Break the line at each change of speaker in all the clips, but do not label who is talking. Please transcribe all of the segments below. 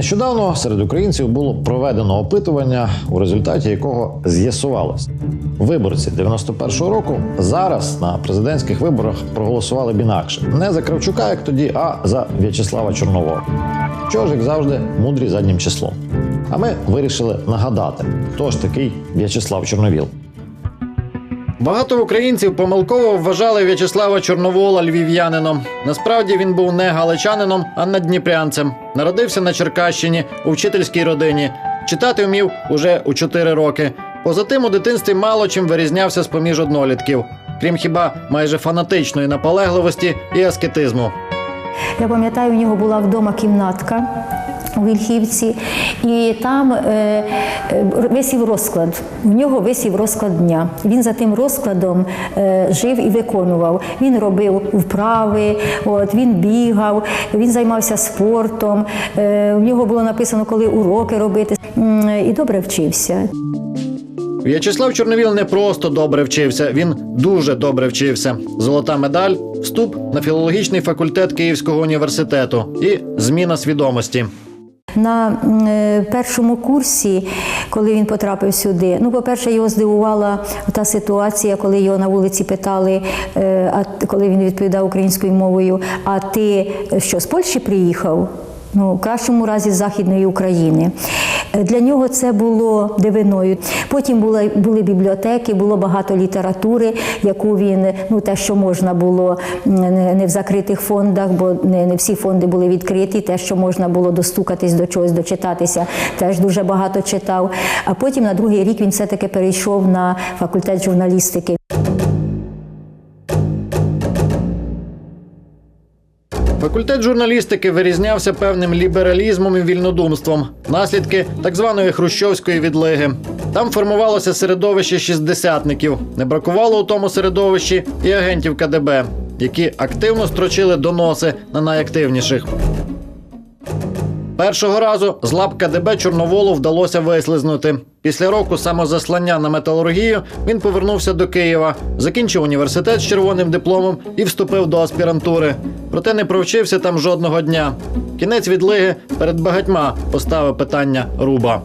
Нещодавно серед українців було проведено опитування, у результаті якого з'ясувалось, виборці 91-го року зараз на президентських виборах проголосували б інакше не за Кравчука, як тоді, а за В'ячеслава Чорнового. Чого ж, як завжди, мудрі заднім числом. А ми вирішили нагадати, хто ж такий В'ячеслав Чорновіл.
Багато українців помилково вважали В'ячеслава Чорновола львів'янином. Насправді він був не галичанином, а надніпрянцем. Народився на Черкащині у вчительській родині. Читати вмів уже у 4 роки. Поза тим, у дитинстві мало чим вирізнявся з поміж однолітків, крім хіба майже фанатичної наполегливості і аскетизму.
Я пам'ятаю, у нього була вдома кімнатка у Вільхівці, і там е, е висів розклад. У нього висів розклад дня. Він за тим розкладом е, жив і виконував. Він робив вправи, от, він бігав, він займався спортом. Е, У нього було написано, коли уроки робити, і добре вчився.
В'ячеслав Чорновіл не просто добре вчився, він дуже добре вчився. Золота медаль, вступ на філологічний факультет Київського університету і зміна свідомості.
На е, першому курсі, коли він потрапив сюди, ну, по-перше, його здивувала та ситуація, коли його на вулиці питали, е, коли він відповідав українською мовою, а ти е, що з Польщі приїхав? ну, в кращому разі Західної України. Е, для нього це було дивиною. Потім були були бібліотеки, було багато літератури, яку він ну те, що можна було не в закритих фондах, бо не, не всі фонди були відкриті. Те, що можна було достукатись до чогось, дочитатися, теж дуже багато читав. А потім на другий рік він все таки перейшов на факультет журналістики.
Факультет журналістики вирізнявся певним лібералізмом і вільнодумством, наслідки так званої хрущовської відлиги. Там формувалося середовище шістдесятників. Не бракувало у тому середовищі і агентів КДБ, які активно строчили доноси на найактивніших. Першого разу з лап КДБ Чорноволу вдалося вислизнути. Після року самозаслання на металургію він повернувся до Києва, закінчив університет з червоним дипломом і вступив до аспірантури. Проте не провчився там жодного дня. Кінець відлиги перед багатьма поставив питання руба.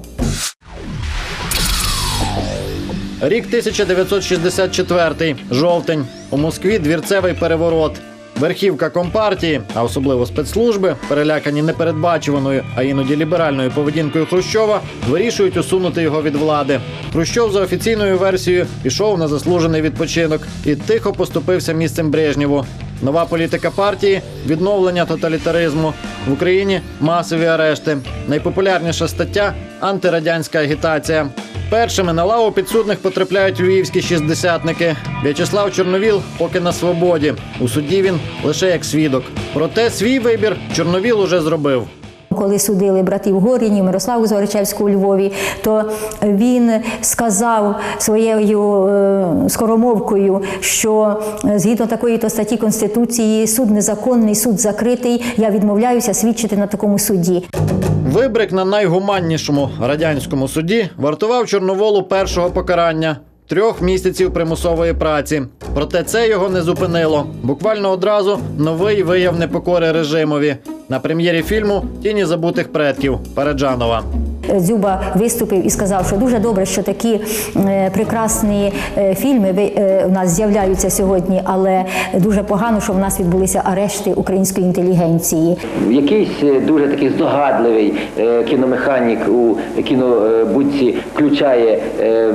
Рік 1964, жовтень. У Москві двірцевий переворот. Верхівка компартії, а особливо спецслужби, перелякані непередбачуваною, а іноді ліберальною поведінкою Хрущова, вирішують усунути його від влади. Хрущов за офіційною версією пішов на заслужений відпочинок і тихо поступився місцем Брежнєву. Нова політика партії, відновлення тоталітаризму в Україні масові арешти. Найпопулярніша стаття антирадянська агітація. Першими на лаву підсудних потрапляють львівські шістдесятники. В'ячеслав Чорновіл поки на свободі. У суді він лише як свідок. Проте свій вибір Чорновіл уже зробив.
Коли судили братів Горінів, Мирославу Зоричевську у Львові, то він сказав своєю е, скоромовкою, що е, згідно такої то статті Конституції суд незаконний, суд закритий. Я відмовляюся свідчити на такому суді.
Вибрик на найгуманнішому радянському суді вартував Чорноволу першого покарання. Трьох місяців примусової праці, проте це його не зупинило. Буквально одразу новий вияв непокори режимові на прем'єрі фільму Тіні забутих предків Параджанова
Дзюба виступив і сказав, що дуже добре, що такі е, прекрасні е, фільми е, у нас з'являються сьогодні, але дуже погано, що в нас відбулися арешти української інтелігенції.
Якийсь дуже такий здогадливий кіномеханік у кінобудці включає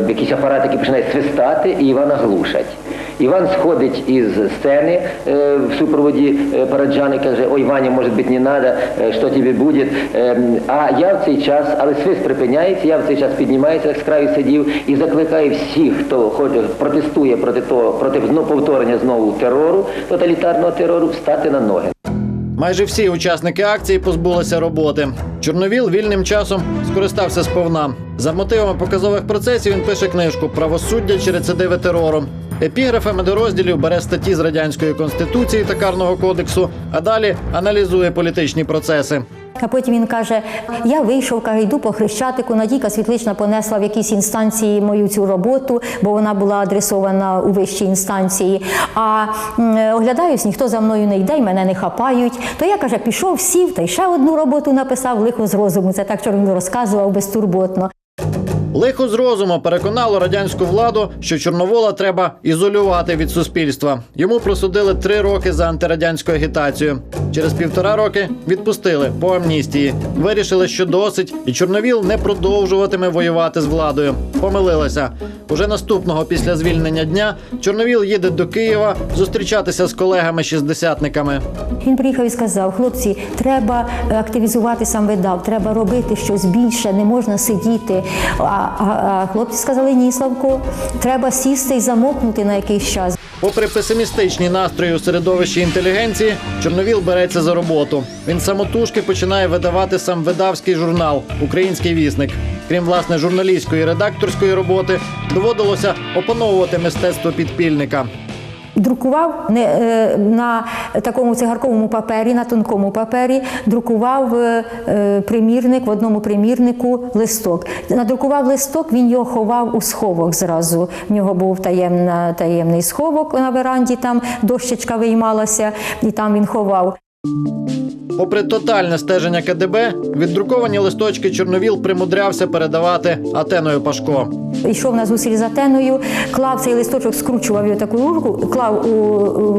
якийсь апарат, який починає свистати, і Івана глушать. Іван сходить із сцени е, в супроводі е, Параджани, каже, ой, Ваня, може бути, не треба, що тобі буде. Ем, а я в цей час, але свист припиняється, я в цей час піднімаюся, як з краю сидів і закликаю всіх, хто хоче, протестує проти того, проти ну, повторення знову терору, тоталітарного терору, встати на ноги.
Майже всі учасники акції позбулися роботи. Чорновіл вільним часом скористався сповна. За мотивами показових процесів він пише книжку Правосуддя чи рецидиви терору. Епіграфами до розділів бере статті з радянської конституції та карного кодексу, а далі аналізує політичні процеси.
А потім він каже: я вийшов, каже, йду по хрещатику. Надійка світлична понесла в якісь інстанції мою цю роботу, бо вона була адресована у вищій інстанції. А оглядаюсь, ніхто за мною не йде, і мене не хапають. То я каже, пішов, сів та й ще одну роботу написав лихо з розуму. Це так чорно розказував безтурботно.
Лихо з розуму переконало радянську владу, що Чорновола треба ізолювати від суспільства. Йому просудили три роки за антирадянську агітацію. Через півтора роки відпустили по амністії. Вирішили, що досить, і Чорновіл не продовжуватиме воювати з владою. Помилилася уже наступного після звільнення дня. Чорновіл їде до Києва зустрічатися з колегами-шістдесятниками.
Він приїхав і сказав: хлопці, треба активізувати сам видав, треба робити щось більше, не можна сидіти. А хлопці сказали ні, Славко, треба сісти і замокнути на якийсь час.
Попри песимістичні настрої у середовищі інтелігенції, Чорновіл береться за роботу. Він самотужки починає видавати сам видавський журнал Український вісник. Крім власне журналістської і редакторської роботи, доводилося опановувати мистецтво підпільника.
Друкував не, е, на такому цигарковому папері, на тонкому папері, друкував е, е, примірник в одному примірнику листок. Надрукував листок, він його ховав у сховок зразу. В нього був таємна, таємний сховок на веранді, там дощечка виймалася, і там він ховав.
Попри тотальне стеження КДБ, віддруковані листочки Чорновіл примудрявся передавати Атеною Пашко.
Йшов на зусиль з Атеною, клав цей листочок, скручував його таку руку, клав у,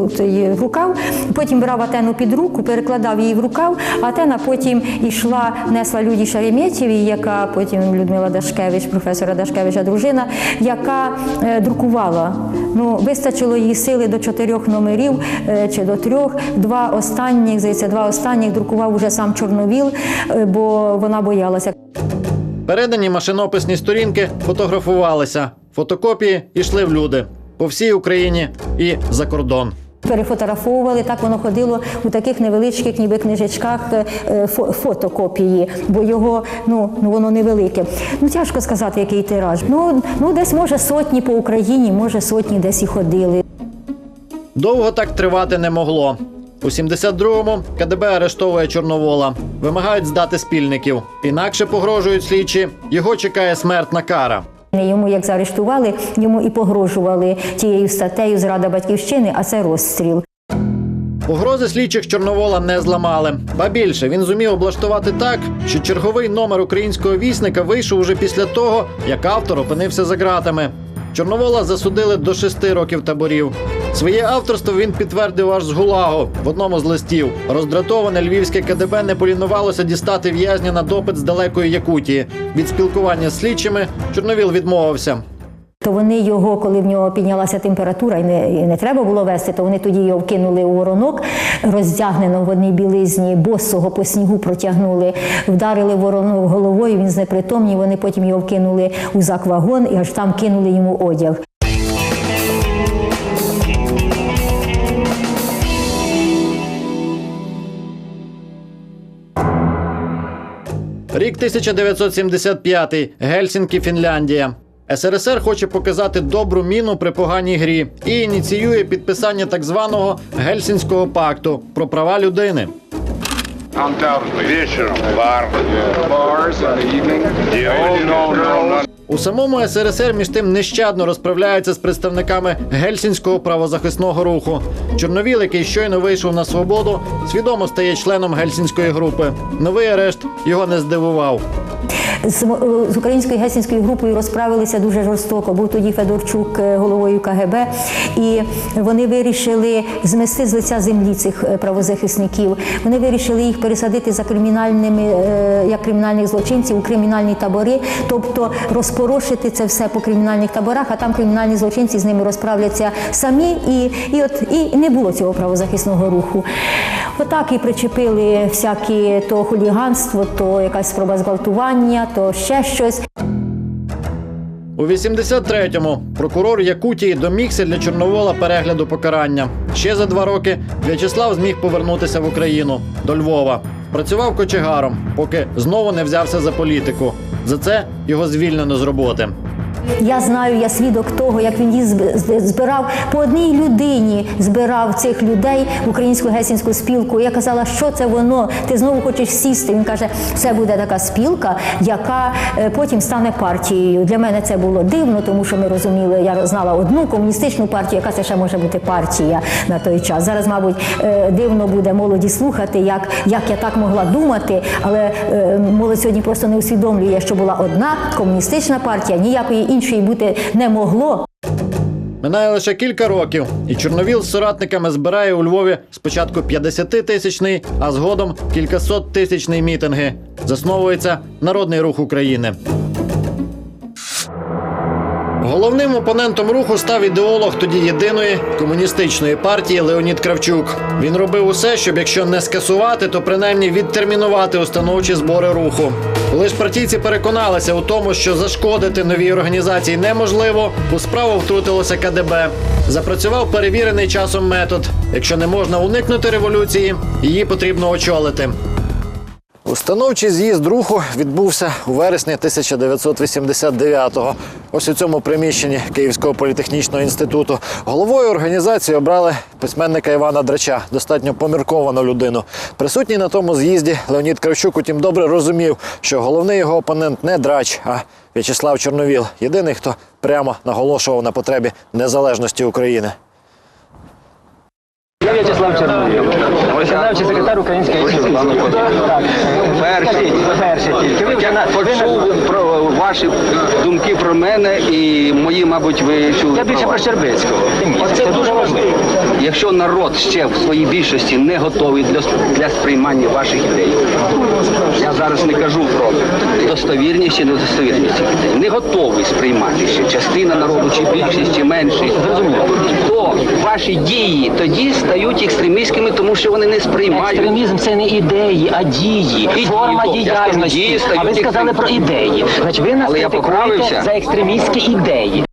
у цей рукав, потім брав Атену під руку, перекладав її в рукав. Атена потім йшла, несла Люді Шереметєві, яка потім Людмила Дашкевич, професора Дашкевича, дружина, яка е, друкувала. Ну, вистачило її сили до чотирьох номерів е, чи до трьох. Два останніх здається, два останніх друкував уже сам Чорновіл, е, бо вона боялася.
Передані машинописні сторінки фотографувалися, фотокопії йшли в люди по всій Україні і за кордон.
Перефотографовували, так воно ходило у таких невеличких, ніби книжечках е, е, фотокопії, бо його ну, ну воно невелике. Ну тяжко сказати, який тираж. Ну ну десь може сотні по Україні, може сотні десь і ходили.
Довго так тривати не могло. У 72-му КДБ арештовує Чорновола, вимагають здати спільників. Інакше погрожують слідчі. Його чекає смертна кара.
Йому як заарештували, йому і погрожували тією статтею Зрада батьківщини, а це розстріл.
Погрози слідчих Чорновола не зламали. Ба більше він зумів облаштувати так, що черговий номер українського вісника вийшов уже після того, як автор опинився за ґратами. Чорновола засудили до шести років таборів. Своє авторство він підтвердив аж з Гулагу в одному з листів. Роздратоване львівське КДБ не полінувалося дістати в'язня на допит з далекої Якутії. Від спілкування з слідчими Чорновіл відмовився.
То вони його, коли в нього піднялася температура, і не і не треба було вести, то вони тоді його вкинули у воронок, роздягнено в одній білизні, босого по снігу протягнули, вдарили воронок головою. Він знепритомнів. Вони потім його вкинули у заквагон і аж там кинули йому одяг.
Рік 1975. Гельсінкі, Фінляндія. СРСР хоче показати добру міну при поганій грі і ініціює підписання так званого Гельсінського пакту про права людини. Вечером У самому СРСР між тим нещадно розправляється з представниками гельсінського правозахисного руху. Чорновіл, який щойно вийшов на свободу, свідомо стає членом гельсінської групи. Новий арешт його не здивував.
З, е, з українською гесінською групою розправилися дуже жорстоко. Був тоді Федорчук е, головою КГБ, і вони вирішили змести з лиця землі цих е, правозахисників. Вони вирішили їх пересадити за кримінальними як кримінальних злочинців у кримінальні табори, тобто розпорошити це все по кримінальних таборах, а там кримінальні злочинці з ними розправляться самі, і і от і не було цього правозахисного руху. Отак і причепили всякі то хуліганство, то якась спроба зґвалтування то ще щось.
У 83-му прокурор Якутії домігся для Чорновола перегляду покарання. Ще за два роки В'ячеслав зміг повернутися в Україну до Львова. Працював кочегаром, поки знову не взявся за політику. За це його звільнено з роботи.
Я знаю, я свідок того, як він її збирав по одній людині, збирав цих людей в українську гесінську спілку. Я казала, що це воно? Ти знову хочеш сісти. Він каже, це буде така спілка, яка е, потім стане партією. Для мене це було дивно, тому що ми розуміли, я знала одну комуністичну партію, яка це ще може бути партія на той час. Зараз, мабуть, е, дивно буде молоді слухати, як як я так могла думати, але е, молодь сьогодні просто не усвідомлює, що була одна комуністична партія, ніякої іншої бути не могло.
Минає лише кілька років, і Чорновіл з соратниками збирає у Львові спочатку 50-тисячний, а згодом кількасоттисячний мітинги. Засновується народний рух України. Головним опонентом руху став ідеолог тоді єдиної комуністичної партії Леонід Кравчук. Він робив усе, щоб якщо не скасувати, то принаймні відтермінувати установчі збори руху. Коли ж партійці переконалися у тому, що зашкодити новій організації неможливо, у справу втрутилося КДБ. Запрацював перевірений часом метод: якщо не можна уникнути революції, її потрібно очолити. Установчий з'їзд руху відбувся у вересні 1989-го. Ось у цьому приміщенні Київського політехнічного інституту головою організації обрали письменника Івана Драча, достатньо помірковану людину. Присутній на тому з'їзді Леонід Кравчук, утім, добре розумів, що головний його опонент не драч, а В'ячеслав Чорновіл. Єдиний, хто прямо наголошував на потребі незалежності України.
Я В'ячеслав Чорновіл виконавчий секретар української Перший. Перший тільки. Ви вже на- Почув про ваші думки про мене і мої, мабуть, ви чули. Я більше про Щербицького. Це дуже важливо. Якщо народ ще в своїй більшості не готовий для, для сприймання ваших ідей, я зараз не кажу про достовірність чи недостовірність цих ідей. Не готовий сприймати ще частина народу, чи більшість, чи меншість, то ваші дії тоді стають екстремістськими, тому що вони не сприймають.
Екстремізм це не ідеї, а дії. І Форма дії, діяльності. Дії а ви сказали про ідеї. Значить, ви нас Але за екстремістські ідеї.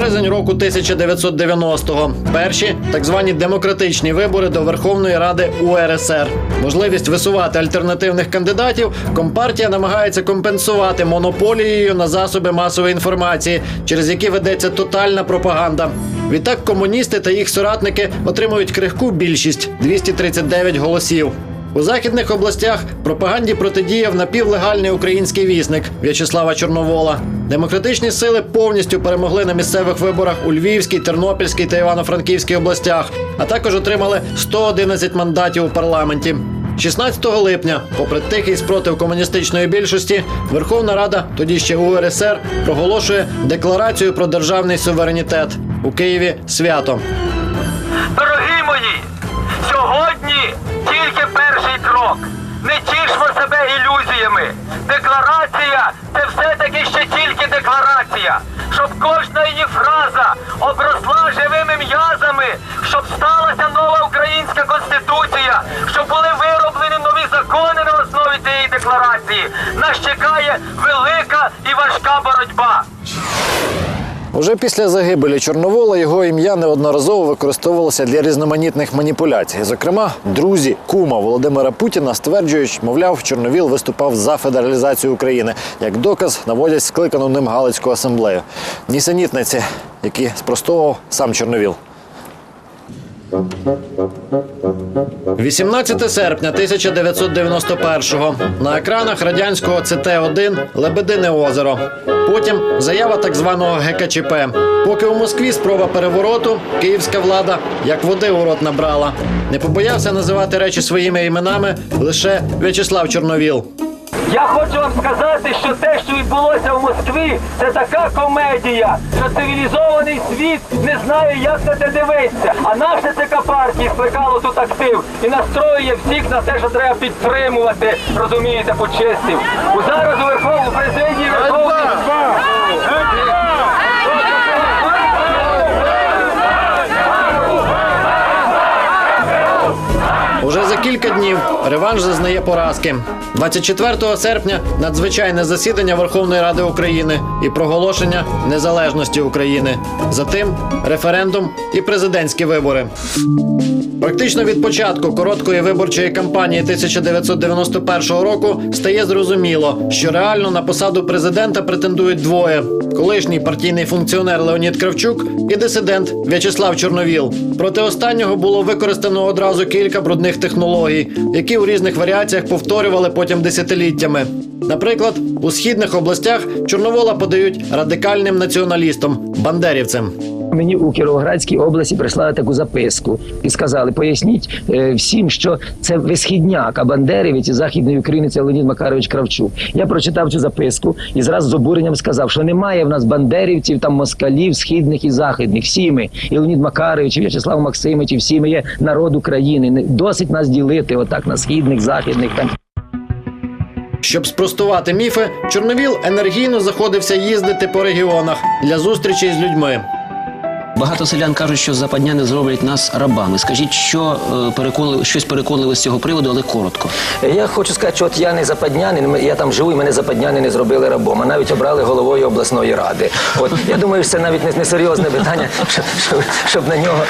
Березень року 1990-го. Перші так звані демократичні вибори до Верховної Ради УРСР. Можливість висувати альтернативних кандидатів компартія намагається компенсувати монополією на засоби масової інформації, через які ведеться тотальна пропаганда. Відтак комуністи та їх соратники отримують крихку більшість 239 голосів. У західних областях пропаганді протидіяв напівлегальний український вісник В'ячеслава Чорновола. Демократичні сили повністю перемогли на місцевих виборах у Львівській, Тернопільській та Івано-Франківській областях, а також отримали 111 мандатів у парламенті. 16 липня, попри тихий спротив комуністичної більшості, Верховна Рада, тоді ще УРСР, проголошує декларацію про державний суверенітет у Києві свято.
Не тішмо себе ілюзіями. Декларація це все-таки ще тільки декларація, щоб кожна її фраза обросла живими м'язами, щоб сталася нова українська конституція, щоб були вироблені нові закони на основі цієї декларації. Нас чекає велика і важка боротьба.
Уже після загибелі Чорновола його ім'я неодноразово використовувалося для різноманітних маніпуляцій. Зокрема, друзі кума Володимира Путіна стверджують, мовляв, Чорновіл виступав за федералізацію України. Як доказ наводять скликану ним Галицьку асамблею. Нісенітниці, які спростовував сам Чорновіл. 18 серпня 1991-го на екранах радянського цт 1 Лебедине озеро. Потім заява так званого ГКЧП. Поки у Москві спроба перевороту, київська влада як води у рот набрала. Не побоявся називати речі своїми іменами лише В'ячеслав Чорновіл.
Я хочу вам сказати, що те, що відбулося в Москві, це така комедія, що цивілізований світ не знає, як на це дивитися. А наша ЦК партія скликало тут актив і настроює всіх на те, що треба підтримувати, розумієте, почистив. У зараз у Верховній президії Верховної.
кілька днів реванш зазнає поразки 24 серпня. Надзвичайне засідання Верховної Ради України і проголошення незалежності України. Затим референдум і президентські вибори. Практично від початку короткої виборчої кампанії 1991 року стає зрозуміло, що реально на посаду президента претендують двоє: колишній партійний функціонер Леонід Кравчук і дисидент В'ячеслав Чорновіл. Проти останнього було використано одразу кілька брудних технологій технологій, які у різних варіаціях повторювали потім десятиліттями. Наприклад, у східних областях Чорновола подають радикальним націоналістам бандерівцям.
Мені у Кіровоградській області прислали таку записку і сказали: поясніть е, всім, що це висхідняк, а бандерівець і західної України це Леонід Макарович Кравчук. Я прочитав цю записку і зразу з обуренням сказав, що немає в нас бандерівців, там москалів, східних і західних. Всі ми і Леонід Макарович, і В'ячеслав Максимович, і всі ми є народ України. Досить нас ділити, отак на східних, західних там.
Щоб спростувати міфи, Чорновіл енергійно заходився їздити по регіонах для зустрічі з людьми.
Багато селян кажуть, що западня не зроблять нас рабами. Скажіть, що е, щось переконливе з цього приводу, але коротко.
Я хочу сказати, що от я не западнянин, я там живу, і мене западняни не зробили рабом, а навіть обрали головою обласної ради. От я думаю, що це навіть не серйозне питання, щоб, щоб на нього.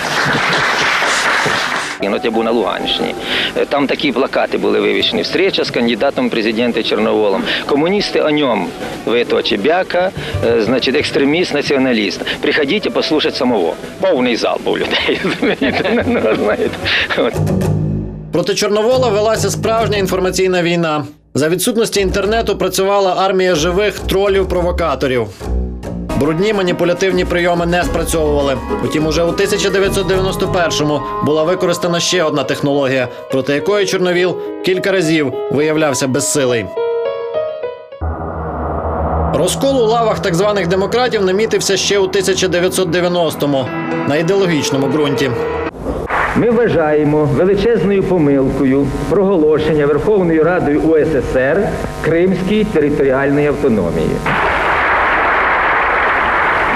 Ну, от я був на Луганщині. Е, там такі плакати були вивішені. Встреча з кандидатом президента Чорноволом. Комуністи о ньому. Вито бяка, е, значить, екстреміст, націоналіст. Приходіть послухайте самого. Повний зал був людей.
Ну, Проти Чорновола велася справжня інформаційна війна. За відсутності інтернету працювала армія живих тролів-провокаторів. Брудні маніпулятивні прийоми не спрацьовували. Утім, уже у 1991-му була використана ще одна технологія, проти якої Чорновіл кілька разів виявлявся безсилий. Розкол у лавах так званих демократів намітився ще у 1990-му на ідеологічному ґрунті.
Ми вважаємо величезною помилкою проголошення Верховною Радою УССР Кримській територіальної автономії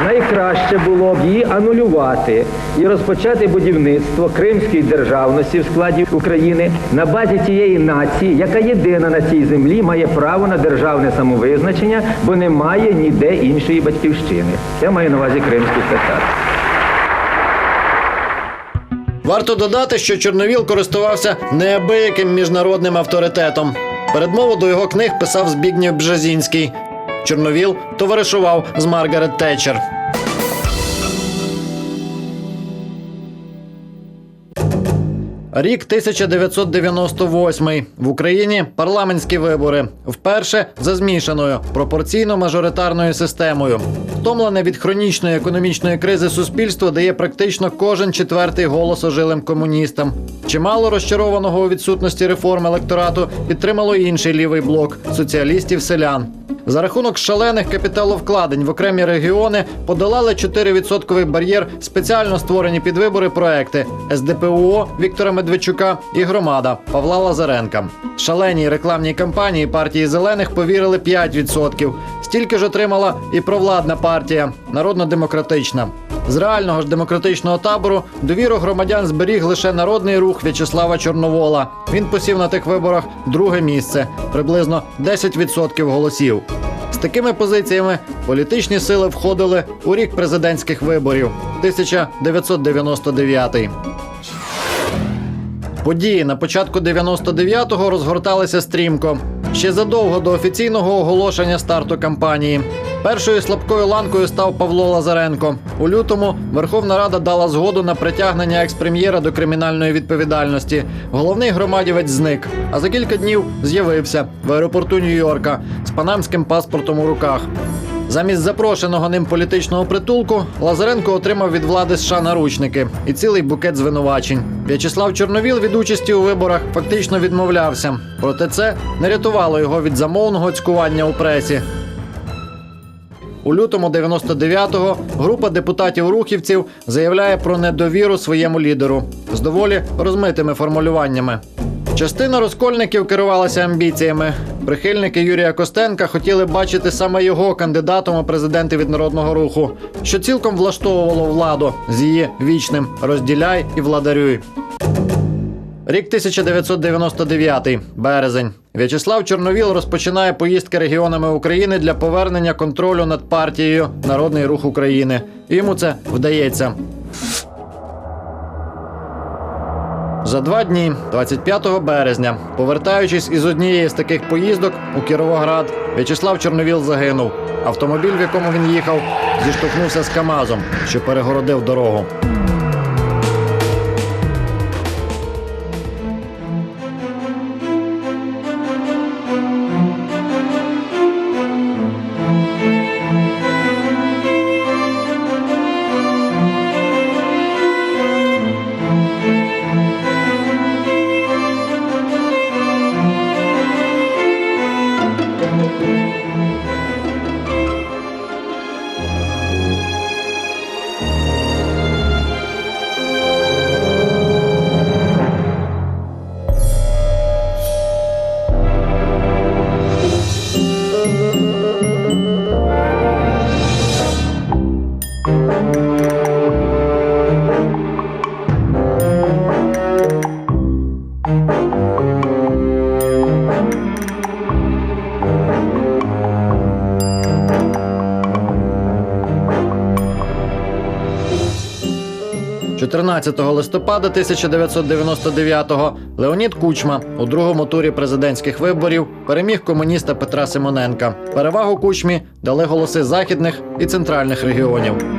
найкраще було б її анулювати і розпочати будівництво Кримської державності в складі України на базі тієї нації, яка єдина на цій землі має право на державне самовизначення, бо немає ніде іншої батьківщини. Я маю на увазі кримських татар.
Варто додати, що Чорновіл користувався неабияким міжнародним авторитетом. Передмову до його книг писав Збігнєв Бжезінський – Чорновіл товаришував з Маргарет Тетчер. Рік 1998. в Україні парламентські вибори вперше за змішаною пропорційно-мажоритарною системою. Втомлене від хронічної економічної кризи суспільство дає практично кожен четвертий голос ожилим комуністам. Чимало розчарованого у відсутності реформ електорату підтримало інший лівий блок соціалістів селян. За рахунок шалених капіталовкладень в окремі регіони подолали 4% бар'єр спеціально створені під вибори проекти СДПУО Віктора Медведчука і громада Павла Лазаренка. Шаленій рекламній кампанії партії зелених повірили 5%. Стільки ж отримала і провладна партія народно-демократична. З реального ж демократичного табору довіру громадян зберіг лише народний рух В'ячеслава Чорновола. Він посів на тих виборах друге місце приблизно 10% голосів. З такими позиціями політичні сили входили у рік президентських виборів 1999. Події на початку 99-го розгорталися стрімко ще задовго до офіційного оголошення старту кампанії. Першою слабкою ланкою став Павло Лазаренко. У лютому Верховна Рада дала згоду на притягнення експрем'єра до кримінальної відповідальності. Головний громадівець зник. А за кілька днів з'явився в аеропорту Нью-Йорка з панамським паспортом у руках. Замість запрошеного ним політичного притулку Лазаренко отримав від влади США наручники і цілий букет звинувачень. В'ячеслав Чорновіл від участі у виборах фактично відмовлявся, проте це не рятувало його від замовного цькування у пресі. У лютому 99-го група депутатів рухівців заявляє про недовіру своєму лідеру з доволі розмитими формулюваннями. Частина розкольників керувалася амбіціями. Прихильники Юрія Костенка хотіли бачити саме його кандидатом у президенти від народного руху, що цілком влаштовувало владу з її вічним розділяй і владарюй. Рік 1999, березень. В'ячеслав Чорновіл розпочинає поїздки регіонами України для повернення контролю над партією Народний рух України. Йому це вдається. За два дні, 25 березня, повертаючись із однієї з таких поїздок у Кіровоград, В'ячеслав Чорновіл загинув. Автомобіль, в якому він їхав, зіштовхнувся з Камазом, що перегородив дорогу. 17 листопада 1999-го Леонід Кучма у другому турі президентських виборів переміг комуніста Петра Симоненка. Перевагу кучмі дали голоси західних і центральних регіонів.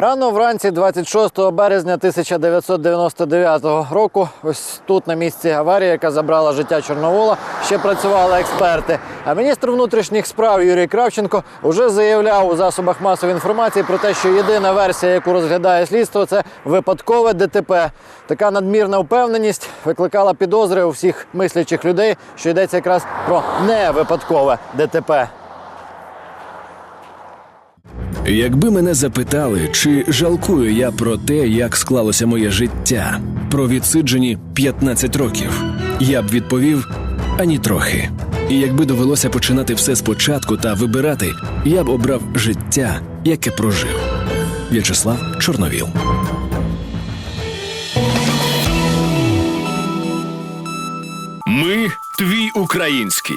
рано вранці, 26 березня 1999 року, ось тут на місці аварії, яка забрала життя Чорновола, ще працювали експерти. А міністр внутрішніх справ Юрій Кравченко вже заявляв у засобах масової інформації про те, що єдина версія, яку розглядає слідство, це випадкове ДТП. Така надмірна впевненість викликала підозри у всіх мислячих людей, що йдеться якраз про невипадкове ДТП.
Якби мене запитали, чи жалкую я про те, як склалося моє життя, про відсиджені 15 років, я б відповів ані трохи. І якби довелося починати все спочатку та вибирати, я б обрав життя, яке прожив. В'ячеслав Чорновіл.
Ми твій український.